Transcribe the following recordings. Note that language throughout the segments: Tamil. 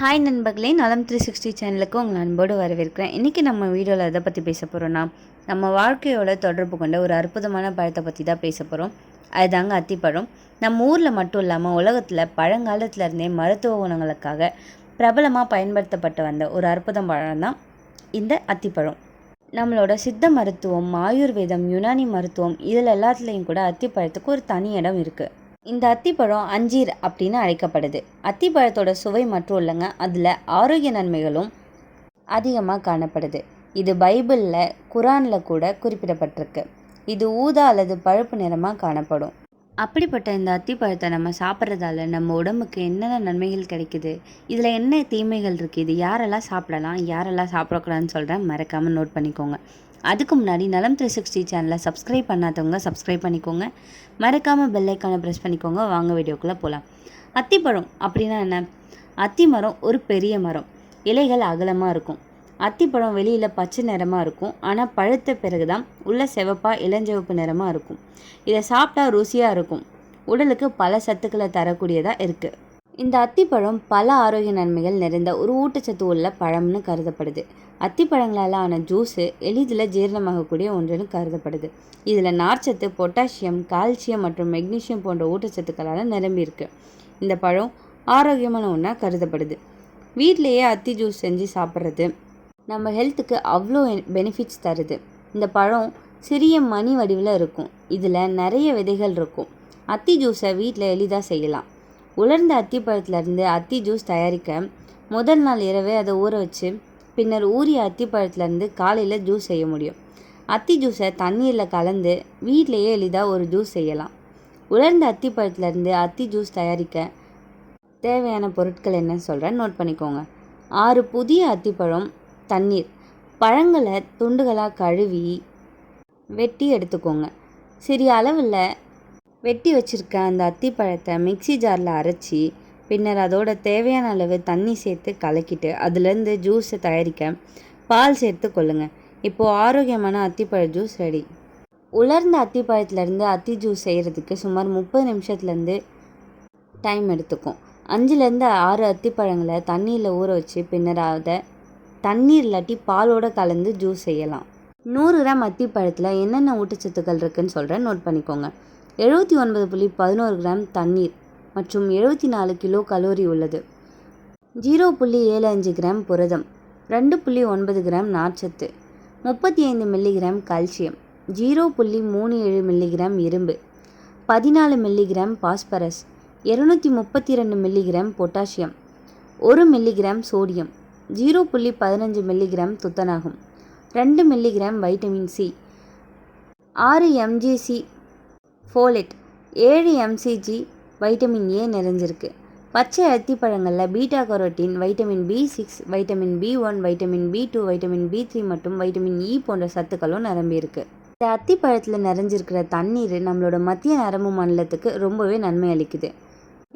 ஹாய் நண்பர்களே நலம் த்ரீ சிக்ஸ்டி சேனலுக்கு உங்கள் அன்போடு வரவேற்கிறேன். இன்றைக்கி நம்ம வீடியோவில் எதை பற்றி பேச போகிறோன்னா நம்ம வாழ்க்கையோட தொடர்பு கொண்ட ஒரு அற்புதமான பழத்தை பற்றி தான் பேச போகிறோம் அதுதாங்க அத்திப்பழம். நம்ம ஊரில் மட்டும் இல்லாமல் உலகத்தில் பழங்காலத்துலேருந்தே மருத்துவ குணங்களுக்காக பிரபலமாக பயன்படுத்தப்பட்டு வந்த ஒரு அற்புதம் பழம் தான் இந்த அத்திப்பழம். நம்மளோட சித்த மருத்துவம் ஆயுர்வேதம் யுனானி மருத்துவம் இதில் எல்லாத்துலேயும் கூட அத்திப்பழத்துக்கு ஒரு தனி இடம் இருக்குது இந்த அத்திப்பழம் அஞ்சீர் அப்படின்னு அழைக்கப்படுது. அத்திப்பழத்தோட சுவை மட்டும் இல்லைங்க அதில் ஆரோக்கிய நன்மைகளும் அதிகமாக காணப்படுது. இது பைபிளில் குரானில் கூட குறிப்பிடப்பட்டிருக்கு. இது ஊதா அல்லது பழுப்பு நிறமாக காணப்படும். அப்படிப்பட்ட இந்த அத்திப்பழத்தை நம்ம சாப்பிட்றதால நம்ம உடம்புக்கு என்னென்ன நன்மைகள் கிடைக்குது? இதில் என்ன தீமைகள் இருக்குது இது யாரெல்லாம் சாப்பிடலாம்? யாரெல்லாம் சாப்பிடக்கூடாதுன்னு சொல்கிறேன் மறக்காமல் நோட் பண்ணிக்கோங்க. அதுக்கு முன்னாடி நலம் த்ரீ சிக்ஸ்டி சேனலை சப்ஸ்கிரைப் பண்ணாதவங்க சப்ஸ்கிரைப் பண்ணிக்கோங்க. மறக்காமல் பெல்லைக்கானை ப்ரெஸ் பண்ணிக்கோங்க. வாங்க வீடியோக்குள்ளே போகலாம் அத்திப்பழம் அப்படின்னா என்ன? அத்தி மரம் ஒரு பெரிய மரம். இலைகள் அகலமாக இருக்கும். அத்திப்பழம் வெளியில் பச்சை நிறமாக இருக்கும். ஆனால் பழுத்த பிறகு தான் உள்ள செவப்பாக இளஞ்சிவப்பு நிறமாக இருக்கும். இதை சாப்பிட்டா ருசியாக இருக்கும். உடலுக்கு பல சத்துக்களை தரக்கூடியதாக இருக்குது இந்த அத்திப்பழம் பல ஆரோக்கிய நன்மைகள் நிறைந்த ஒரு ஊட்டச்சத்து உள்ள பழம்னு கருதப்படுது. அத்திப்பழங்களால் ஆன ஜூஸு எளிதில் ஜீரணமாகக்கூடிய ஒன்றுன்னு கருதப்படுது. இதில் நார்ச்சத்து பொட்டாசியம் கால்சியம் மற்றும் மெக்னீசியம் போன்ற ஊட்டச்சத்துக்களால் நிரம்பியிருக்கு இந்த பழம் ஆரோக்கியமான ஒன்றா கருதப்படுது. வீட்டிலையே அத்தி ஜூஸ் செஞ்சு சாப்பிட்றது நம்ம ஹெல்த்துக்கு அவ்வளோ பெனிஃபிட்ஸ் தருது. இந்த பழம் சிறிய மணி வடிவில் இருக்கும். இதில் நிறைய விதைகள் இருக்கும். அத்தி ஜூஸை வீட்டில் எளிதாக செய்யலாம். உலர்ந்த அத்திப்பழத்துலேருந்து அத்தி ஜூஸ் தயாரிக்க முதல் நாள் இரவே அதை ஊற வச்சு பின்னர் ஊறிய அத்திப்பழத்துலேருந்து காலையில் ஜூஸ் செய்ய முடியும். அத்தி ஜூஸை தண்ணீரில் கலந்து வீட்டிலையே எளிதாக ஒரு ஜூஸ் செய்யலாம். உலர்ந்த அத்திப்பழத்துலேருந்து அத்தி ஜூஸ் தயாரிக்க தேவையான பொருட்கள் என்னன்னு சொல்கிறேன் நோட் பண்ணிக்கோங்க. ஆறு புதிய அத்திப்பழம் தண்ணீர். பழங்களை துண்டுகளாக கழுவி வெட்டி எடுத்துக்கோங்க. சிறிய அளவில் வெட்டி வச்சுருக்க அந்த அத்திப்பழத்தை மிக்சி ஜாரில் அரைச்சி பின்னர் அதோட தேவையான அளவு தண்ணி சேர்த்து கலக்கிட்டு அதுலேருந்து ஜூஸை தயாரிக்க பால் சேர்த்து கொள்ளுங்கள் இப்போது ஆரோக்கியமான அத்திப்பழ ஜூஸ் ரெடி. உலர்ந்த அத்திப்பழத்துலேருந்து அத்தி ஜூஸ் செய்கிறதுக்கு சுமார் முப்பது நிமிஷத்துலேருந்து டைம் எடுத்துக்கும். அஞ்சுலேருந்து ஆறு அத்திப்பழங்களை தண்ணியில் ஊற வச்சு பின்னர் அதை தண்ணீர் இல்லாட்டி பாலோடு கலந்து ஜூஸ் செய்யலாம். நூறு கிராம் அத்திப்பழத்தில் என்னென்ன ஊட்டச்சத்துக்கள் இருக்குன்னு சொல்கிறேன் நோட் பண்ணிக்கோங்க. எழுபத்தி ஒன்பது புள்ளி பதினோரு கிராம் தண்ணீர் மற்றும் எழுபத்தி நாலு கிலோ கலோரி உள்ளது. ஜீரோ புள்ளி ஏழு அஞ்சு கிராம் புரதம் ரெண்டு புள்ளி ஒன்பது கிராம் நார்ச்சத்து முப்பத்தி ஐந்து மில்லிகிராம் கால்சியம் ஜீரோ புள்ளி மூணு ஏழு மில்லிகிராம் இரும்பு பதினாலு மில்லிகிராம் பாஸ்பரஸ் இருநூற்றி முப்பத்தி ரெண்டு மில்லிகிராம் பொட்டாசியம் ஒரு மில்லிகிராம் சோடியம் ஜீரோ புள்ளி பதினஞ்சு மில்லிகிராம் துத்தநாகம். ரெண்டு மில்லிகிராம் வைட்டமின் சி. ஆறு எம்ஜிசி ஃபோலெட். ஏழு எம்சிஜி வைட்டமின் ஏ நிறைஞ்சிருக்கு. பச்சை அத்திப்பழங்களில் beta carotene vitamin B six vitamin B one vitamin B two vitamin B three மற்றும் வைட்டமின் இ போன்ற சத்துக்களும் நிரம்பியிருக்கு. இந்த அத்திப்பழத்தில் நிறைஞ்சிருக்கிற தண்ணீர் நம்மளோட மத்திய நரம்பு மண்டலத்துக்கு ரொம்பவே நன்மை அளிக்குது.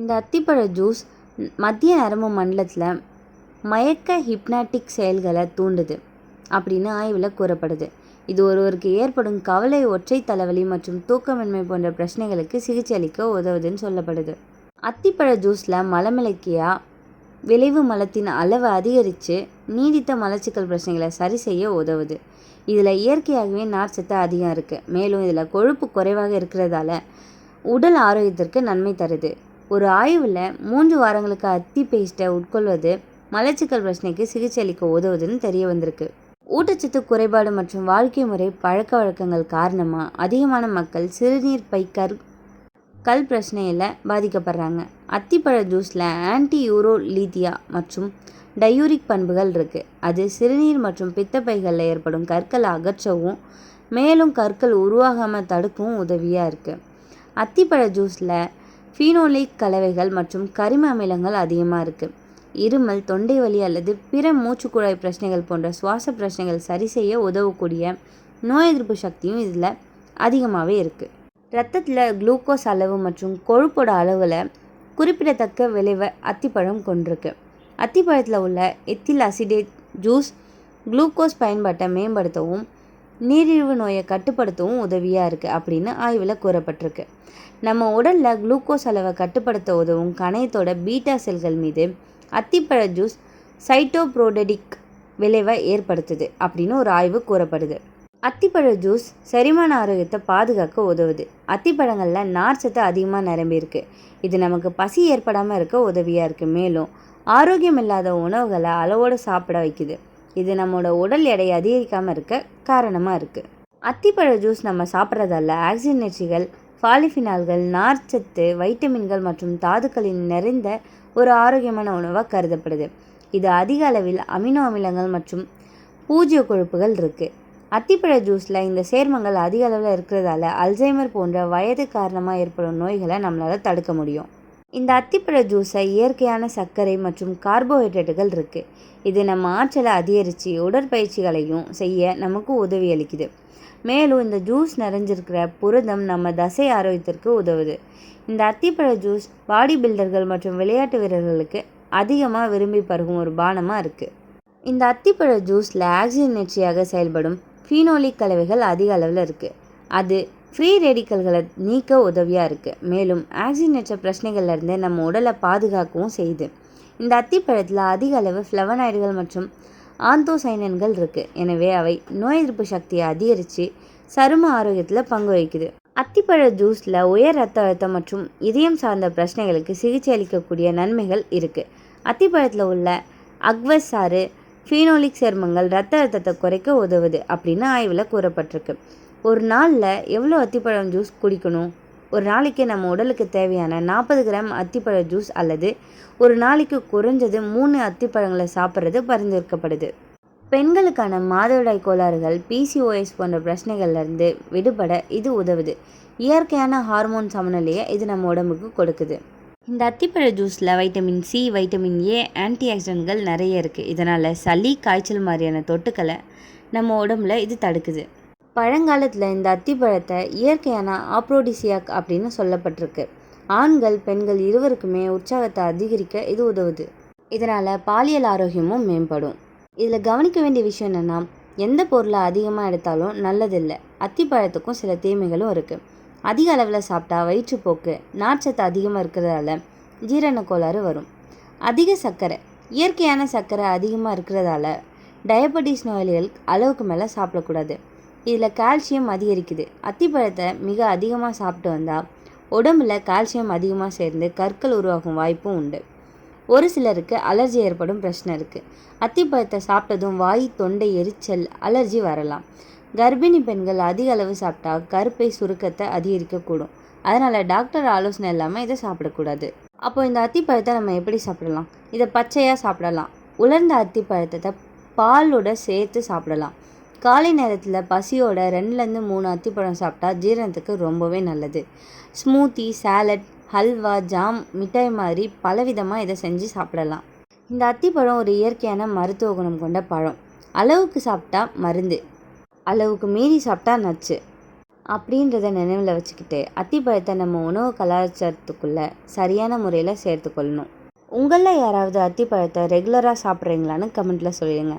இந்த அத்திப்பழ ஜூஸ் மத்திய நரம்பு மண்டலத்தில் மயக்க ஹிப்னாட்டிக் செயல்களை தூண்டுது அப்படின்னு ஆய்வில் கூறப்படுது. இது ஒருவருக்கு ஏற்படும் கவலை ஒற்றை தலைவலி மற்றும் தூக்கமின்மை போன்ற பிரச்சனைகளுக்கு சிகிச்சை அளிக்க உதவுதுன்னு சொல்லப்படுது. அத்திப்பழ ஜூஸில் மலமிளக்கியா விளைவு மலத்தின் அளவு அதிகரித்து நீடித்த மலச்சிக்கல் பிரச்சனைகளை சரி செய்ய உதவுது. இதில் இயற்கையாகவே நார்ச்சத்து அதிகம் இருக்குது மேலும் இதில் கொழுப்பு குறைவாக இருக்கிறதால உடல் ஆரோக்கியத்திற்கு நன்மை தருது. ஒரு ஆய்வில் மூன்று வாரங்களுக்கு அத்தி பேஸ்ட்டை உட்கொள்வது மலச்சிக்கல் பிரச்சனைக்கு சிகிச்சை அளிக்க உதவுதுன்னு தெரிய வந்திருக்கு. ஊட்டச்சத்து குறைபாடு மற்றும் வாழ்க்கை முறை பழக்க வழக்கங்கள் காரணமாக அதிகமான மக்கள் சிறுநீர் பை கல் பிரச்சனையில் பாதிக்கப்படுறாங்க. அத்திப்பழ ஜூஸில் ஆன்டி யூரோலீதியா மற்றும் டயூரிக் பண்புகள் இருக்குது அது சிறுநீர் மற்றும் பித்தப்பைகளில் ஏற்படும் கற்களை அகற்றவும் மேலும் கற்கள் உருவாகாமல் தடுக்கவும் உதவியாக இருக்குது அத்திப்பழ ஜூஸில் ஃபீனோலிக் கலவைகள் மற்றும் கரிம அமிலங்கள் அதிகமாக இருக்குது இருமல் தொண்டை வலி அல்லது பிற மூச்சுக்குழாய் பிரச்சனைகள் போன்ற சுவாச பிரச்சனைகள் சரி செய்ய உதவக்கூடிய நோய் எதிர்ப்பு சக்தியும் இதில் அதிகமாகவே இருக்குது ரத்தத்தில் குளுக்கோஸ் அளவு மற்றும் கொழுப்போட அளவில் குறிப்பிடத்தக்க விளைவை அத்திப்பழம் கொண்டிருக்கு. அத்திப்பழத்தில் உள்ள எத்தில் அசிடேட் ஜூஸ் குளுக்கோஸ் பயன்பாட்டை மேம்படுத்தவும் நீரிழிவு நோயை கட்டுப்படுத்தவும் உதவியாக இருக்குது அப்படின்னு ஆய்வில் கூறப்பட்டிருக்கு. நம்ம உடலில் குளுக்கோஸ் அளவை கட்டுப்படுத்த உதவும் கணையத்தோட பீட்டா செல்கள் மீது அத்திப்பழ ஜூஸ் சைட்டோப்ரோடடிக் விளைவை ஏற்படுத்துது அப்படின்னு ஒரு ஆய்வு கூறப்படுது. அத்திப்பழ ஜூஸ் செரிமான ஆரோக்கியத்தை பாதுகாக்க உதவுது. அத்திப்பழங்களில் நார் சத்து அதிகமாக நிரம்பியிருக்கு இது நமக்கு பசி ஏற்படாமல் இருக்க உதவியாக இருக்குது மேலும் ஆரோக்கியம் இல்லாத உணவுகளை அளவோடு சாப்பிட வைக்குது. இது நம்மளோட உடல் எடையை அதிகரிக்காமல் இருக்க காரணமாக இருக்குது அத்திப்பழ ஜூஸ் நம்ம சாப்பிட்றதால ஆக்சிஜனேற்றிகள் பாலிஃபினால்கள் நார்ச்சத்து வைட்டமின்கள் மற்றும் தாதுக்களின் நிறைந்த ஒரு ஆரோக்கியமான உணவாக கருதப்படுது. இது அதிக அளவில் அமினோ அமிலங்கள் மற்றும் பூஜ்ய கொழுப்புகள் இருக்குது அத்திப்பழ ஜூஸில் இந்த சேர்மங்கள் அதிக அளவில் இருக்கிறதால அல்சைமர் போன்ற வயது காரணமாக ஏற்படும் நோய்களை நம்மளால் தடுக்க முடியும். இந்த அத்திப்பழ ஜூஸை இயற்கையான சர்க்கரை மற்றும் கார்போஹைட்ரேட்டுகள் இருக்குது இது நம்ம ஆற்றலை அதிகரித்து உடற்பயிற்சிகளையும் செய்ய நமக்கு உதவி அளிக்குது. மேலும் இந்த ஜூஸ் நிறைஞ்சிருக்கிற புரதம் நம்ம தசை ஆரோக்கியத்திற்கு உதவுது. இந்த அத்திப்பழ ஜூஸ் பாடி பில்டர்கள் மற்றும் விளையாட்டு வீரர்களுக்கு அதிகமாக விரும்பி பருகும் ஒரு பானமாக இருக்குது இந்த அத்திப்பழ ஜூஸில் ஆக்சிஜனேற்றியாக செயல்படும் ஃபீனோலிக் கலவைகள் அதிக அளவில் இருக்குது அது ஃப்ரீ ரேடிக்கல்களை நீக்க உதவியாக இருக்குது மேலும் ஆக்சிஜனேற்ற பிரச்சனைகள்லேருந்து நம்ம உடலை பாதுகாக்கவும் செய்யுது. இந்த அத்திப்பழத்தில் அதிக அளவு ஃப்ளவனாய்டுகள் மற்றும் ஆந்தோசைனன்கள் இருக்குது எனவே அவை நோய் எதிர்ப்பு சக்தியை அதிகரித்து சரும ஆரோக்கியத்தில் பங்கு வகிக்குது. அத்திப்பழ ஜூஸில் உயர் ரத்த அழுத்தம் மற்றும் இதயம் சார்ந்த பிரச்சனைகளுக்கு சிகிச்சை அளிக்கக்கூடிய நன்மைகள் இருக்குது அத்திப்பழத்தில் உள்ள அக்வஸ் சாறு ஃபீனோலிக் சேர்மங்கள் ரத்த அழுத்தத்தை குறைக்க உதவுது அப்படின்னு ஆய்வில் கூறப்பட்டிருக்கு. ஒரு நாளில் எவ்வளோ அத்திப்பழம் ஜூஸ் குடிக்கணும்? ஒரு நாளைக்கு நம்ம உடலுக்கு தேவையான நாற்பது கிராம் அத்திப்பழ ஜூஸ் அல்லது ஒரு நாளைக்கு குறைஞ்சது மூணு அத்திப்பழங்களை சாப்பிட்றது பரிந்துரைக்கப்படுது. பெண்களுக்கான மாதவிடாய் கோளாறுகள் பிசிஓஎஸ் போன்ற பிரச்சனைகள்லேருந்து விடுபட இது உதவுது. இயற்கையான ஹார்மோன் சமநிலையை இது நம்ம உடம்புக்கு கொடுக்குது. இந்த அத்திப்பழ ஜூஸில் vitamin C vitamin A anti ஆக்சிடென்ட்கள் நிறைய இருக்குது இதனால் சளி காய்ச்சல் மாதிரியான தொட்டுக்களை நம்ம உடம்புல இது தடுக்குது. பழங்காலத்தில் இந்த அத்திப்பழத்தை இயற்கையான ஆப்ரோடிசியாக் அப்படின்னு சொல்லப்பட்டிருக்கு. ஆண்கள் பெண்கள் இருவருக்குமே உற்சாகத்தை அதிகரிக்க இது உதவுது. இதனால் பாலியல் ஆரோக்கியமும் மேம்படும். இதில் கவனிக்க வேண்டிய விஷயம் என்னென்னா எந்த பொருளை அதிகமாக எடுத்தாலும் நல்லதில்லை. அத்திப்பழத்துக்கும் சில தீமைகளும் இருக்குது அதிக அளவில் சாப்பிட்டா வயிற்றுப்போக்கு நார்ச்சத்து அதிகமாக இருக்கிறதால ஜீரண கோளாறு வரும். அதிக சர்க்கரை இயற்கையான சர்க்கரை அதிகமாக இருக்கிறதால டயபெட்டிஸ் நோயாளிகள் அளவுக்கு மேலே சாப்பிடக்கூடாது. இதில் கால்சியம் அதிகரிக்குது. அத்திப்பழத்தை மிக அதிகமாக சாப்பிட்டு வந்தால் உடம்புல கால்சியம் அதிகமாக சேர்ந்து கற்கள் உருவாகும் வாய்ப்பும் உண்டு. ஒரு சிலருக்கு அலர்ஜி ஏற்படும் பிரச்சனை இருக்குது அத்திப்பழத்தை சாப்பிட்டதும் வாய் தொண்டை எரிச்சல் அலர்ஜி வரலாம். கர்ப்பிணி பெண்கள் அதிக அளவு சாப்பிட்டா கருப்பை சுருக்கத்தை அதிகரிக்கக்கூடும். அதனால் டாக்டர் ஆலோசனை இல்லாமல் இதை சாப்பிடக்கூடாது. அப்போ இந்த அத்திப்பழத்தை நம்ம எப்படி சாப்பிடலாம்? இதை பச்சையாக சாப்பிடலாம். உலர்ந்த அத்திப்பழத்தை பாலோட சேர்த்து சாப்பிடலாம். காலை நேரத்தில் பசியோட ரெண்டுலேருந்து மூணு அத்திப்பழம் சாப்பிட்டா ஜீரணத்துக்கு ரொம்பவே நல்லது. ஸ்மூத்தி சாலட் ஹல்வா ஜாம் மிட்டாய் மாதிரி பலவிதமாக இதை செஞ்சு சாப்பிடலாம். இந்த அத்திப்பழம் ஒரு இயற்கையான மருத்துவ குணம் கொண்ட பழம். அளவுக்கு சாப்பிட்டா மருந்து அளவுக்கு மீறி சாப்பிட்டா நச்சு அப்படின்றத நினைவில் வச்சுக்கிட்டு அத்திப்பழத்தை நம்ம உணவு கலாச்சாரத்துக்குள்ளே சரியான முறையில் சேர்த்துக்கொள்ளணும். உங்களில் யாராவது அத்திப்பழத்தை ரெகுலராக சாப்பிட்றீங்களான்னு கமெண்ட்டில் சொல்லிடுங்க